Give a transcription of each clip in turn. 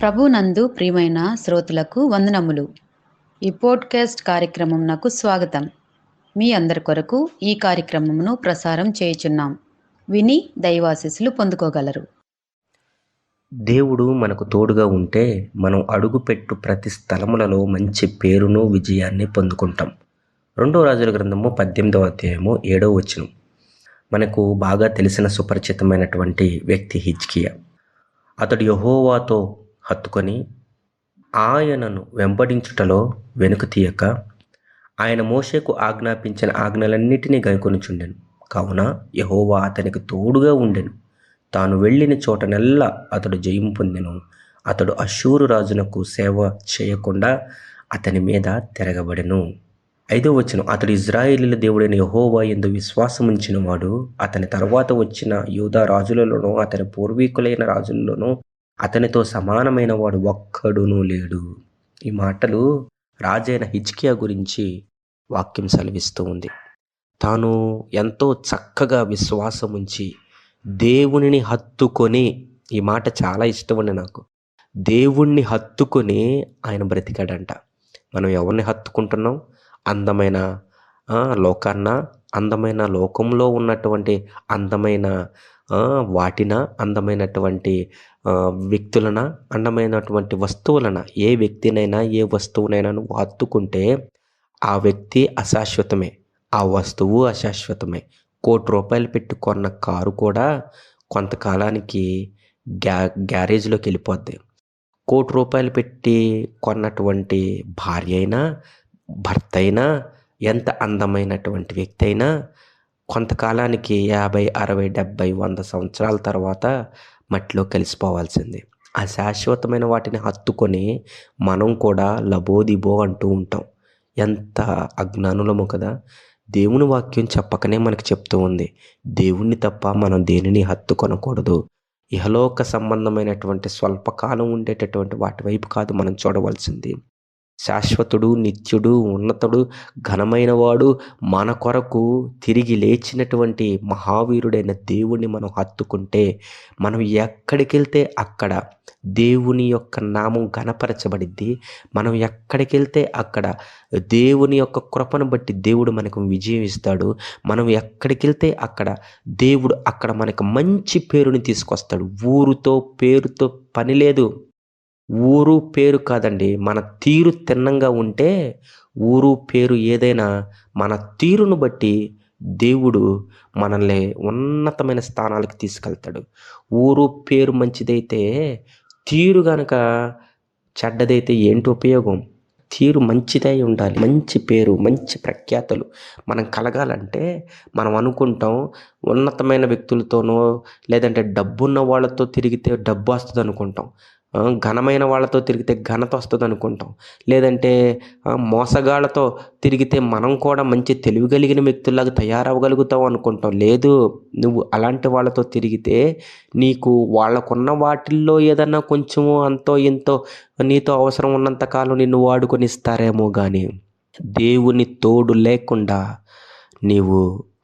ప్రభునందు ప్రియమైన శ్రోతలకు వందనములు. ఈ పోడ్కాస్ట్ కార్యక్రమం నాకు స్వాగతం. మీ అందరి కొరకు ఈ కార్యక్రమమును ప్రసారం చేయుచున్నాం. విని దైవాశీస్సులు పొందుకోగలరు. దేవుడు మనకు తోడుగా ఉంటే మనం అడుగుపెట్టు ప్రతి స్థలములలో మంచి పేరును విజయాన్ని పొందుకుంటాం. రెండో రాజుల గ్రంథము పద్దెనిమిదవ అధ్యాయము ఏడవ వచనం. మనకు బాగా తెలిసిన సుపరిచితమైనటువంటి వ్యక్తి హిజ్కియా. అతడు యహోవాతో హత్తుకొని ఆయనను వెంబడించుటలో వెనుక తీయక ఆయన మోషేకు ఆజ్ఞాపించిన ఆజ్ఞలన్నిటినీ గైకొనుచుండెను కావున యహోవా అతనికి తోడుగా ఉండెను. తాను వెళ్ళిన చోటనెల్లా అతడు జయం పొందెను. అతడు అశూరు రాజునకు సేవ చేయకుండా అతని మీద తిరగబడెను. ఐదో వచనం అతడు ఇజ్రాయేలీల దేవుడైన యహోవా ఎందు విశ్వాసముంచిన వాడు అతని తర్వాత వచ్చిన యూదా రాజులలోనూ అతని పూర్వీకులైన రాజులలోనూ అతనితో సమానమైన వాడు ఒక్కడునూ లేడు. ఈ మాటలు రాజైన హిజ్కియా గురించి వాక్యం సెలవిస్తూ ఉంది. తాను ఎంతో చక్కగా విశ్వాసముంచి దేవునిని హత్తుకొని ఈ మాట చాలా ఇష్టమండి నాకు. దేవుణ్ణి హత్తుకొని ఆయన బ్రతికాడంట. మనం ఎవరిని హత్తుకుంటున్నాం? అందమైన లోకాన్న అందమైన లోకంలో ఉన్నటువంటి అందమైన వాటిన అందమైనటువంటి వ్యక్తులన అందమైనటువంటి వస్తువులన ఏ వ్యక్తినైనా ఏ వస్తువునైనా నువ్వు హత్తుకుంటే ఆ వ్యక్తి అశాశ్వతమే. ఆ వస్తువు అశాశ్వతమే. కోటి రూపాయలు పెట్టి కొన్న కారు కూడా కొంతకాలానికి గ్యా గ్యారేజ్లోకి వెళ్ళిపోద్ది. కోటి రూపాయలు పెట్టి కొన్నటువంటి భార్య అయినా భర్త అయినా ఎంత అందమైనటువంటి వ్యక్తి అయినా కొంతకాలానికి యాభై అరవై డెబ్భై వంద సంవత్సరాల తర్వాత మట్టిలో కలిసిపోవాల్సిందే. ఆ శాశ్వతమైన వాటిని హత్తుకొని మనం కూడా లబోదిబో అంటూ ఉంటాం. ఎంత అజ్ఞానులము కదా! దేవుని వాక్యం చెప్పకనే మనకు చెప్తూ ఉంది. దేవుణ్ణి తప్ప మనం దేనిని హత్తుకొనకూడదు. ఇహలోక సంబంధమైనటువంటి స్వల్పకాలం ఉండేటటువంటి వాటి వైపు కాదు మనం చూడవలసింది. శాశ్వతుడు నిత్యుడు ఉన్నతుడు ఘనమైన వాడు మన కొరకు తిరిగి లేచినటువంటి మహావీరుడైన దేవుణ్ణి మనం హత్తుకుంటే మనం ఎక్కడికి వెళ్తే అక్కడ దేవుని యొక్క నామం ఘనపరచబడిద్ది మనం ఎక్కడికి వెళ్తే అక్కడ దేవుని యొక్క కృపను బట్టి దేవుడు మనకు విజయం ఇస్తాడు మనం ఎక్కడికి వెళ్తే అక్కడ దేవుడు అక్కడ మనకు మంచి పేరుని తీసుకొస్తాడు. ఊరుతో పేరుతో పని లేదు. ఊరు పేరు కాదండి మన తీరు తిన్నంగా ఉంటే ఊరు పేరు ఏదైనా మన తీరును బట్టి దేవుడు మనల్ని ఉన్నతమైన స్థానాలకు తీసుకెళ్తాడు. ఊరు పేరు మంచిదైతే తీరు గనక చెడ్డదైతే ఏంటి ఉపయోగం? తీరు మంచిదై ఉండాలి. మంచి పేరు మంచి ప్రఖ్యాతలు మనం కలగాలంటే మనం అనుకుంటాం ఉన్నతమైన వ్యక్తులతోనో లేదంటే డబ్బున్న వాళ్ళతో తిరిగితే డబ్బు వస్తుంది అనుకుంటాం ఘనమైన వాళ్ళతో తిరిగితే ఘనత వస్తుంది అనుకుంటాం లేదంటే మోసగాళ్ళతో తిరిగితే మనం కూడా మంచి తెలివి కలిగిన వ్యక్తుల్లాగా తయారవ్వగలుగుతాం అనుకుంటాం. లేదు నువ్వు అలాంటి వాళ్ళతో తిరిగితే నీకు వాళ్ళకున్న వాటిల్లో ఏదన్నా కొంచెము అంతో ఇంతో నీతో అవసరం ఉన్నంత కాలం నిన్ను వాడుకొని ఇస్తారేమో కానీ దేవుని తోడు లేకుండా నీవు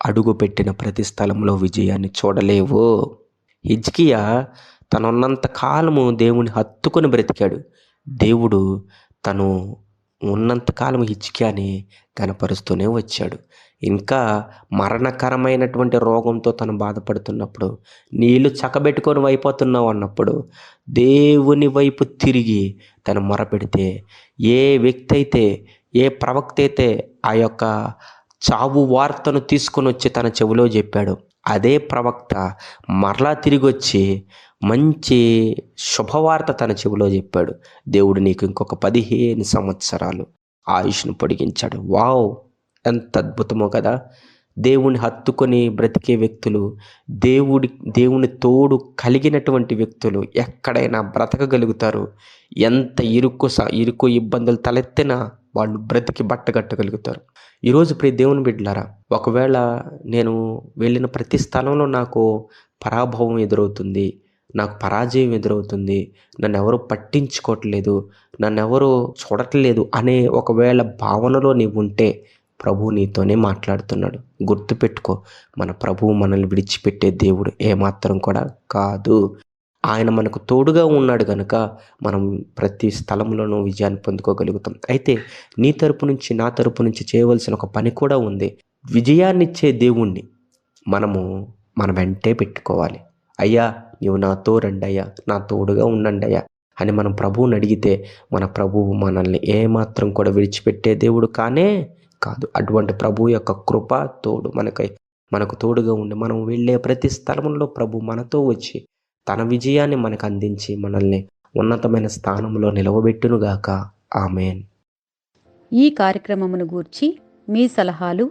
అడుగుపెట్టిన ప్రతి స్థలంలో విజయాన్ని చూడలేవు. హిజ్కియా తనున్నంత కాలము దేవుని హత్తుకొని బ్రతికాడు. దేవుడు తను ఉన్నంత కాలం హిజ్కియాని కనపరుస్తూనే వచ్చాడు. ఇంకా మరణకరమైనటువంటి రోగంతో తను బాధపడుతున్నప్పుడు నీళ్ళు చక్కబెట్టుకొని అయిపోతున్నావు అన్నప్పుడు దేవుని వైపు తిరిగి తను మొరపెడితే ఏ వ్యక్తి అయితే ఏ ప్రవక్త అయితే ఆ యొక్క చావు వార్తను తీసుకొని వచ్చి తన చెవిలో చెప్పాడు అదే ప్రవక్త మరలా తిరిగి వచ్చి మంచి శుభవార్త తన చెవిలో చెప్పాడు. దేవుడు నీకు ఇంకొక పదిహేను సంవత్సరాలు ఆయుష్ను పొడిగించాడు. వావ్! ఎంత అద్భుతమో కదా! దేవుని హత్తుకొని బ్రతికే వ్యక్తులు దేవుడి దేవుని తోడు కలిగినటువంటి వ్యక్తులు ఎక్కడైనా బ్రతకగలుగుతారు. ఎంత ఇరుక్కు స ఇరుకు ఇబ్బందులు తలెత్తినా వాళ్ళు బ్రతికి బట్టగట్టగలుగుతారు. ఈరోజు ప్రియ దేవుని బిడ్డలారా ఒకవేళ నేను వెళ్ళిన ప్రతి స్థలంలో నాకు పరాభవం ఎదురవుతుంది నాకు పరాజయం ఎదురవుతుంది నన్ను ఎవరు పట్టించుకోవట్లేదు నన్ను ఎవరు చూడట్లేదు అనే ఒకవేళ భావనలో నీవు ఉంటే ప్రభు నీతోనే మాట్లాడుతున్నాడు. గుర్తుపెట్టుకో మన ప్రభువు మనల్ని విడిచిపెట్టే దేవుడు ఏమాత్రం కూడా కాదు. ఆయన మనకు తోడుగా ఉన్నాడు కనుక మనం ప్రతి స్థలంలోనూ విజయాన్ని పొందుకోగలుగుతాం. అయితే నీ తరపు నుంచి నా తరపు నుంచి చేయవలసిన ఒక పని కూడా ఉంది. విజయాన్నిచ్చే దేవుణ్ణి మనము మన వెంటే పెట్టుకోవాలి. అయ్యా నీవు నాతో రండయ్యా నా తోడుగా ఉండండి అయ్యా అని మనం ప్రభువుని అడిగితే మన ప్రభువు మనల్ని ఏమాత్రం కూడా విడిచిపెట్టే దేవుడు కానే కాదు. అటువంటి ప్రభు యొక్క కృప తోడు మనకై మనకు తోడుగా ఉండి మనం వెళ్ళే ప్రతి స్థలంలో ప్రభు మనతో వచ్చి తన విజయాన్ని మనకు అందించి మనల్ని ఉన్నతమైన స్థానంలో నిలవబెట్టునుగాక. ఆమెన్. ఈ కార్యక్రమమును గూర్చి మీ సలహాలు